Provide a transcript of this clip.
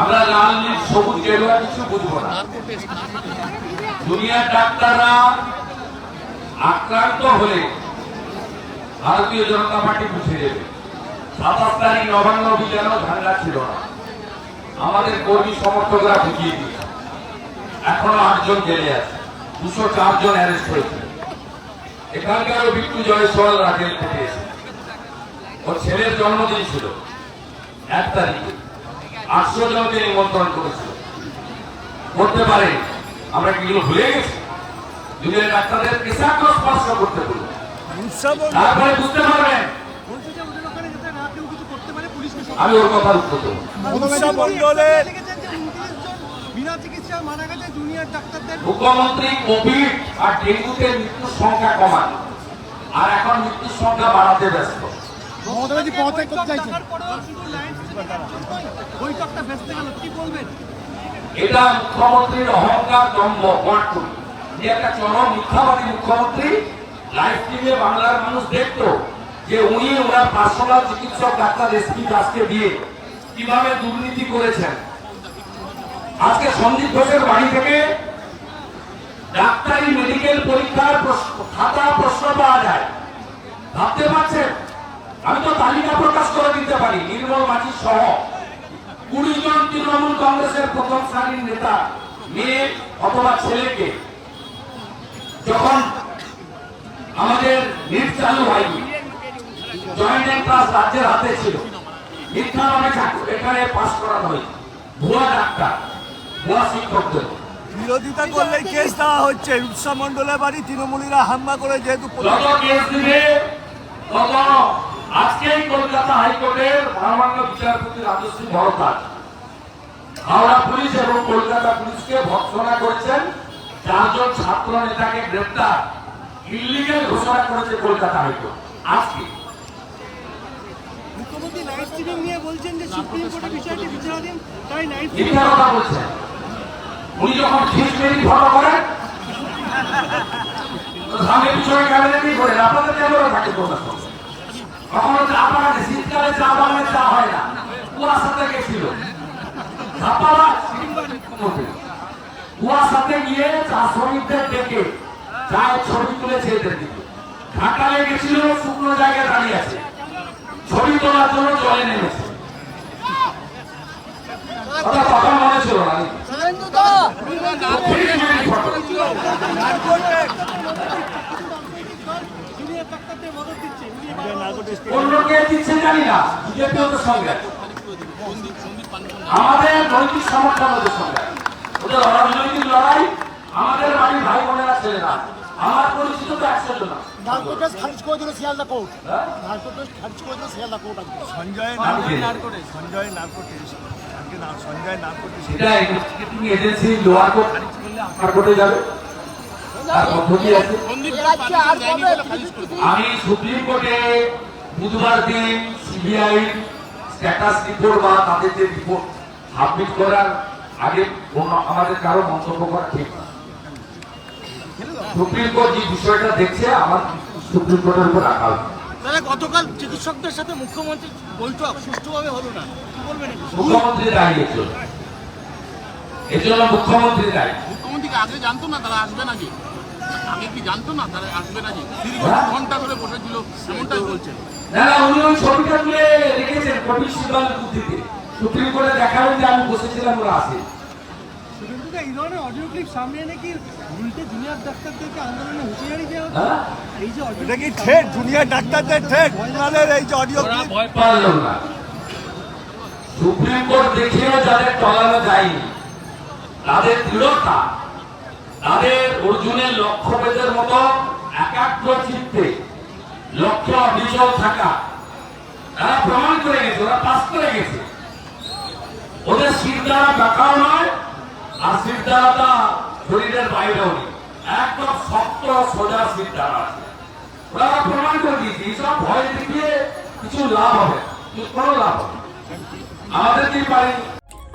আমরা লাল, নীল, সবুজ কিছু বুঝব না। ডাক্তাররা আক্রান্ত হলে ভারতীয় জনতা পার্টি বুঝে দেবে সাতাশ তারিখ নবান্ন ছিল না। আমাদের কর্মী সমর্থকরা বুঝিয়ে দিয়েছে। এখনও আটজন জেলে আছে। দুশো চারজন অ্যারেস্ট হয়েছে। এখানকারও বিট্টু জয়সওয়াল রাজেল ওর ছেলের জন্মদিন ছিল। এক তারিখে। আটশো জনকে নিমন্ত্রণ করেছিল। করতে পারে। আমরা কি এগুলো ভুলে গেছি? দুনিয়ার ডাক্তারদের পেশাগ্র স্পর্শ করতে বলব তারপরে বুঝতে পারবেন। আমি ওর কথার উত্তর দেবো। মুখ্যমন্ত্রী কোভিড আর ডেঙ্গুতে মৃত্যুর সংখ্যা কমান আর এখন মৃত্যুর সংখ্যা বাড়াতে ব্যস্ত। মমতা ব্যানার্জি পদত্যাগ করতে চাইছেন। বৈঠকটা ব্যস্ত গেল। কি বলবেন? এটা মুখ্যমন্ত্রীর অহংকার দম্ভ যে একটা চরম মিথ্যাবাদী মুখ্যমন্ত্রী। লাইভ বাংলার মানুষ দেখতো যে উনি ওনার পার্সোনাল চিকিৎসক ডাক্তার এসপি দাসকে দিয়ে কীভাবে দুর্নীতি করেছেন। আজকে সন্দীপ ঘোষের বাড়ি থেকে ডাক্তারি মেডিকেল পরীক্ষার প্রশ্ন- খাতা প্রশ্ন পাওয়া যায়। ভাবতে পারছেন? প্রকাশ পারি নির্মল মাঝি সহ কুড়ি জন তৃণমূল কংগ্রেসের প্রথম সারির নেতা মেয়ে অথবা ছেলেকে যখন আমাদের নিট চালু হয়নি জয়েন্ট ক্লাস রাজ্যের হাতে ছিল। মিথ্যা নামে এখানে পাশ করানো হয়েছে ভুয়া ডাক্তার ভুয়া শিক্ষকদের বিরোধিতা করলে কেস দেওয়া হচ্ছে। উৎসব মণ্ডলের বাড়ি তৃণমূলীরা হামলা করে যেহেতু কেস দিবে আজকেই কলকাতা হাইকোর্টের মহামান্য বিচারপতি রাজশ্রী ভরদ্বাজ হাওড়া পুলিশ এবং কলকাতা পুলিশকে ভৎসনা করেছেন। চারজন ছাত্র নেতাকে গ্রেপ্তার। ইলিগেল ঘোষণা করেছে কলকাতা হাইকোর্ট। আজকে মুখ্যমন্ত্রী স্ট্রিমিং নিয়ে বলছেন যে সুপ্রিম কোর্টে বিষয়টি বিচারাধীন তাই কথা বলছেন। উনি যখন খিস মেরি করেন তো পিছনে ক্যামেরা দিয়ে করেন? আপনাদের ক্যামেরা থাকে কোথাও কখনো চা বাগানে শীতকালে চা বাগানে চা হয় না। কুয়াশাতে গেছিল। কুয়াশাতে গিয়ে চা শ্রমিকদের ডেকে চায়ের ছবি তুলেছে এদের দিকে। ঘাটালে গেছিল শুকনো জায়গায় দাঁড়িয়ে আছে। ছবি তোলার জন্য জলে নেমেছে। কথা মনে ছিল না। ফটো। জুনিয়র ডাক্তারদের মদত দিচ্ছে উনি এবার অন্য কে দিচ্ছে জানি না বিজেপি ওদের সঙ্গে। আমাদের নৈতিক সমর্থন ওদের সঙ্গে। ওদের অরাজনৈতিক লড়াই আমাদের বাড়ির ভাই বোনেরা ছেলেরা আমার পরিচিত তো একশো হ্যাঁ? না সঞ্জয় নার্কোটে যাবে। তার পদ্ধতি আছে আমি সুপ্রিম কোর্টে বুধবার দিন সিবিআই স্ট্যাটাস রিপোর্ট বা তাদের যে রিপোর্ট সাবমিট করার আগে আমাদের কারও মন্তব্য করা ঠিক না। সুপ্রিম কোর্ট যে বিষয়টা দেখছে আমার সুপ্রিম কোর্টের উপর রাখা উচিত। গতকাল চিকিৎসকদের সাথে মুখ্যমন্ত্রীর বৈঠক সুষ্ঠুভাবে হলো না। কি বলবেন মুখ্যমন্ত্রী এর মুখ্যমন্ত্রী দায়ী। মুখ্যমন্ত্রী আগে জানতো না তারা আসবে নাকি? আগে কি জানতো না? তারা আসবে নাকি? দীর্ঘ হ্যাঁ। ঘণ্টা ধরে বসেছিল এমনটাই বলছেন না না উনি ওই ছবিটা তুলে রেখেছেন কপিল সিবাল বুদ্ধিতে সুপ্রিম কোর্টে দেখাবেন যে আমি বসেছিলাম ওরা আসে এই ধরনের অডিও ক্লিপ সামনে এনে কি উল্টে জুনিয়র ডাক্তারদেরকে আন্দোলনে হুঁশিয়ারি দেওয়া হ্যাঁ? এই যে audio এটা কি ঠেট? জুনিয়র ডাক্তারদের ঠেট? ওনাদের এই যে অডিও ক্লিপ ভয় না। সুপ্রিম কোর্ট দেখিয়েও যাদের টলানো যায়নি। তাদের দৃঢ়তা তাদের অর্জুনের লক্ষ্যভেদের মতো একাগ্র চিত্তে, লক্ষ্য অবিচল থাকা, তারা প্রমাণ করে গেছে, ওরা পাস করে গেছে। ওদের শীত দ্বারা দেখাও নয়, আর শীত দ্বারাটা শরীরের বাইরেও নেই। একদম শক্ত, সোজা শীত দ্বারা আছে। ওরা প্রমাণ করে দিয়েছে, এইসব ভয় দেখিয়ে কিছু লাভ হবে। কোনো লাভ হবে আমাদের কি পারি?